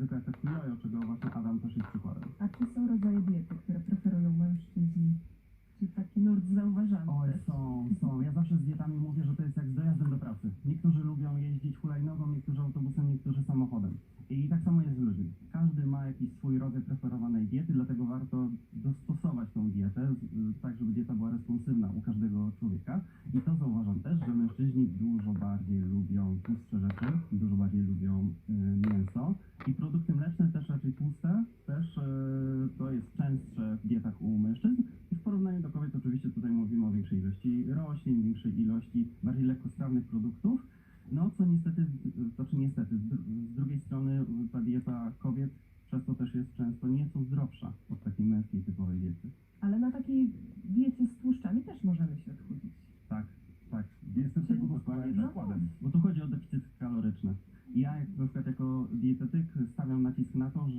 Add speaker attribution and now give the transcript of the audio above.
Speaker 1: Zwykle efekt jojo, czego właśnie Adam też jest przykładem.
Speaker 2: A czy są rodzaje diety, które preferują mężczyźni? Czy taki nurt zauważamy
Speaker 1: Oj,
Speaker 2: też?
Speaker 1: są, są. Ja zawsze z dietami mówię, że to jest jak z dojazdem do pracy. Niektórzy lubią jeździć hulajnogą, niektórzy autobusem, niektórzy samochodem. I tak samo jest z ludźmi. Każdy ma jakiś swój rodzaj preferowanej diety, dlatego warto dostosować tą dietę, tak żeby dieta była responsywna u każdego człowieka. I to zauważam też, że mężczyźni dużo bardziej lubią tłustsze rzeczy, dużo bardziej lubią y, to jest częstsze w dietach u mężczyzn. I w porównaniu do kobiet oczywiście tutaj mówimy o większej ilości roślin, większej ilości bardziej lekkostrawnych produktów. No co niestety, to czy niestety, z, dru- z drugiej strony ta dieta kobiet przez to też jest często nieco zdrowsza od takiej męskiej typowej diety.
Speaker 2: Ale na takiej diecie z tłuszczami też możemy się odchudzić.
Speaker 1: Tak, tak.
Speaker 3: Jestem tego
Speaker 2: No.
Speaker 3: przykładem.
Speaker 1: Bo tu chodzi o deficyt kaloryczny. Ja na przykład jako dietetyk stawiam nacisk na to, że